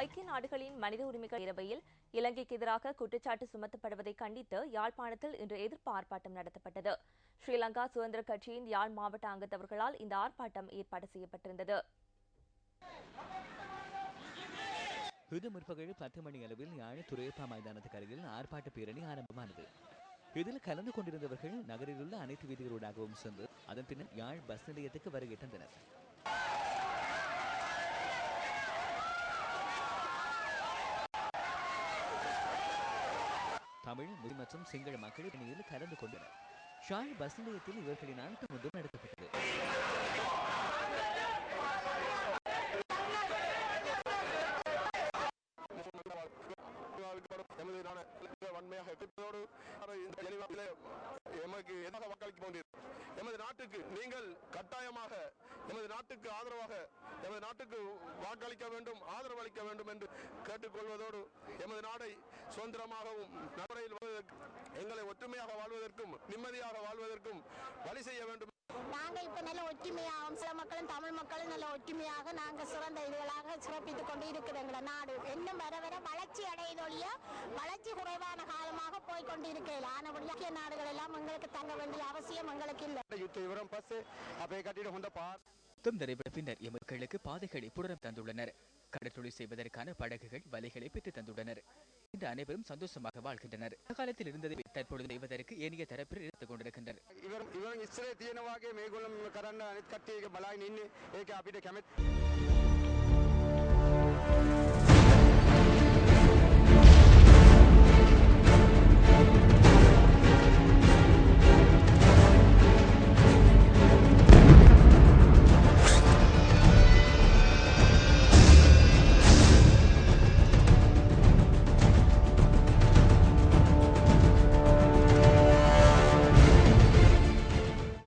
ஐக்கிய நாடுகளின் மனித உரிமைகள் இரவையில் இலங்கைக்கு எதிராக குற்றச்சாட்டு சுமத்தப்படுவதை கண்டித்து யாழ்ப்பாணத்தில் இன்று எதிர்ப்பு ஆர்ப்பாட்டம் நடத்தப்பட்டது. ஸ்ரீலங்கா சுதந்திர கட்சியின் யாழ் மாவட்ட அங்கத்தவர்களால் இந்த ஆர்ப்பாட்டம் ஏற்பாடு செய்யப்பட்டிருந்தது. இது முற்பகல் பத்து மணி அளவில் யாழ் துறையப்பா மைதானத்துக்கு அருகில் ஆர்ப்பாட்ட பேரணி ஆரம்பமானது. இதில் கலந்து கொண்டிருந்தவர்கள் நகரில் உள்ள அனைத்து வீதிகளூடாகவும் சென்று அதன் பின்னர் யாழ் பஸ் நிலையத்துக்கு வருகை தந்தனர். தமிழ் முஸ்லிம் மற்றும் சிங்கள மக்கள் பணியில் கலந்து கொண்டனர். ஷாழ் பஸ் நிலையத்தில் இவர்களின் ஆட்டம் நடத்தப்பட்டது. எமது வன்மையாக எதிர்ப்பதோடு இந்த எமக்கு எதிராக வாக்களிக்க போன்றீர் எமது நாட்டுக்கு நீங்கள் கட்டாயமாக எமது நாட்டுக்கு ஆதரவாக எமது நாட்டுக்கு வாக்களிக்க வேண்டும் ஆதரவு அளிக்க வேண்டும் என்று கேட்டுக்கொள்வதோடு எமது நாடை சுதந்திரமாகவும் நடைமுறையில் எங்களை ஒற்றுமையாக வாழ்வதற்கும் நிம்மதியாக வாழ்வதற்கும் வழி செய்ய வேண்டும். நாங்க இப்ப நல்ல ஒற்றுமையாகவும் சில மக்களும் தமிழ் மக்களும் நல்ல ஒற்றுமையாக நாங்க சிறந்த இதுகளாக சிறப்பித்துக் கொண்டு இருக்குது எங்கள நாடு. இன்னும் வர வர வளர்ச்சி அடையதொழிய வளர்ச்சி குறைவான காலமாக போய் கொண்டு இருக்கையில் ஆனபடி ஐக்கிய நாடுகள் எல்லாம் எங்களுக்கு தங்க வேண்டிய அவசியம் எங்களுக்கு இல்லை. யுத்த விவரம் பஸ் அப்பே கட்டிட ஹொண்ட பார். யுத்தம் நிறைவேற்ற பின்னர் எமக்களுக்கு பாதைகளை புடம் தந்துள்ளனர் கடற்றொழில் செய்வதற்கான படகுகள் வலைகளை பெற்று தந்துள்ளனர். இன்று அனைவரும் சந்தோஷமாக வாழ்கின்றனர். காலத்தில் இருந்ததை தற்பொழுது செய்வதற்கு ஏனைய தரப்பில் எடுத்துக் கொண்டிருக்கின்றனர். இவர் இவர் இஸ்ரே தீனவாக மேகுலம் கரண்ட அனைத்து கட்டி பலாய் நின்று ஏக அபிட கமெத்